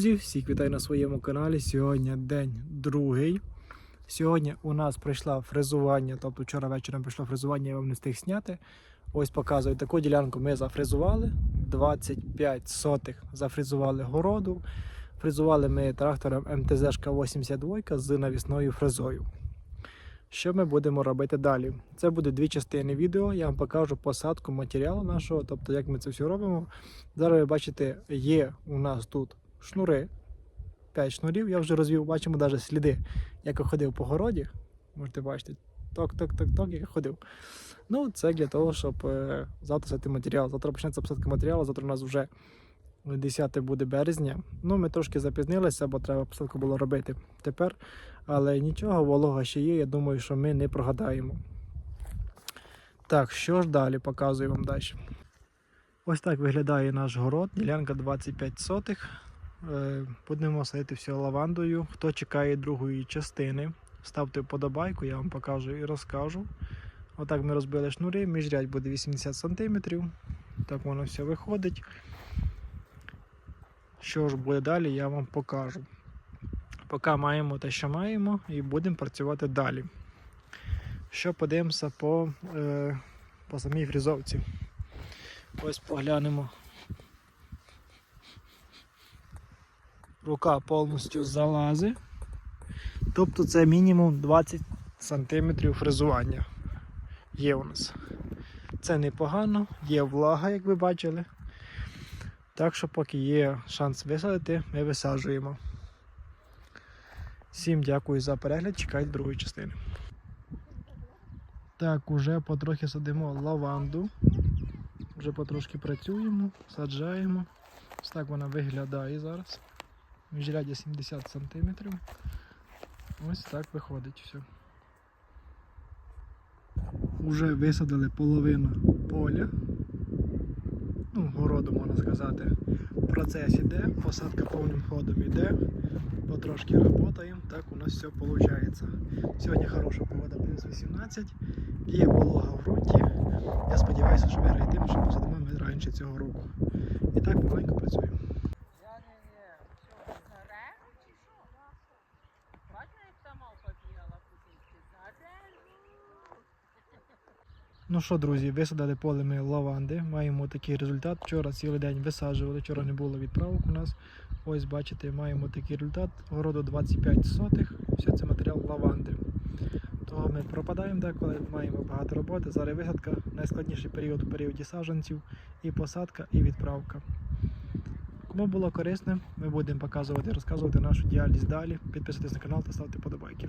Друзі, всіх вітаю на своєму каналі. Сьогодні день другий. Сьогодні у нас прийшло фрезування, тобто вчора вечором прийшло фрезування, я вам не встиг зняти. Ось показую таку ділянку ми зафрезували. 25 сотих зафрезували городу. Фрезували ми трактором МТЗ 82 з навісною фрезою. Що ми будемо робити далі? Це буде дві частини відео. Я вам покажу посадку матеріалу нашого, тобто як ми це все робимо. Зараз ви бачите, є у нас тут шнури. 5 шнурів. Я вже розвів, бачимо навіть сліди, як я ходив по городі. Можете бачити, ток-ток-ток-ток, як я ходив. Ну, це для того, щоб е, завтра садити матеріал. Завтра почнеться посадка матеріалу, завтра у нас вже 10 буде березня. Ну, ми трошки запізнилися, бо треба посадку було робити тепер. Але нічого, волога ще є. Я думаю, що ми не прогадаємо. Так, що ж далі показую вам далі. Ось так виглядає наш город, ділянка 25 сотих. Е, Будемо садити все лавандою. Хто чекає другої частини, ставте вподобайку, я вам покажу і розкажу. Отак ми розбили шнури, міжрядь буде 80 см. Так воно все виходить. Що ж буде далі, я вам покажу. Поки маємо те, що маємо, і будемо працювати далі. Що подивимося по, е, по самій фрізовці. Ось поглянемо. Рука повністю залазить. Тобто це мінімум 20 см фрезування є у нас. Це непогано, є влага, як ви бачили. Так що, поки є шанс висадити, ми висаджуємо. Всім дякую за перегляд, чекайте другої частини. Так, уже потрохи садимо лаванду. Вже потрошки працюємо, саджаємо. Ось так вона виглядає зараз. Міжрядя 70 см. Ось так виходить все. Уже висадили половину поля. Ну, городу можна сказати. Процес іде, посадка повним ходом іде. Потрошки працюємо, так у нас все виходить. Сьогодні хороша погода, плюс 18, є волога в ґрунті. Я сподіваюся, що виграє тим, що посадимо ми раніше цього року. І так маленько працюємо. Я не не. Що, зарежу чи що? Бачиш, як та мавпа бігала кудись? Зарежу. Ну що, друзі, висадили поле ми лаванди. Маємо такий результат. Вчора цілий день висаджували, вчора не було відправок у нас. Ось бачите, маємо такий результат. Городу 25 сотих. Все це матеріал лаванди. Того ми пропадаємо деколи, маємо багато роботи. Зараз висадка, найскладніший період у періоді саджанців, і посадка, і відправка. Кому було корисно, ми будемо показувати, розказувати нашу діяльність далі. Підписуйтесь на канал та ставте подобайки.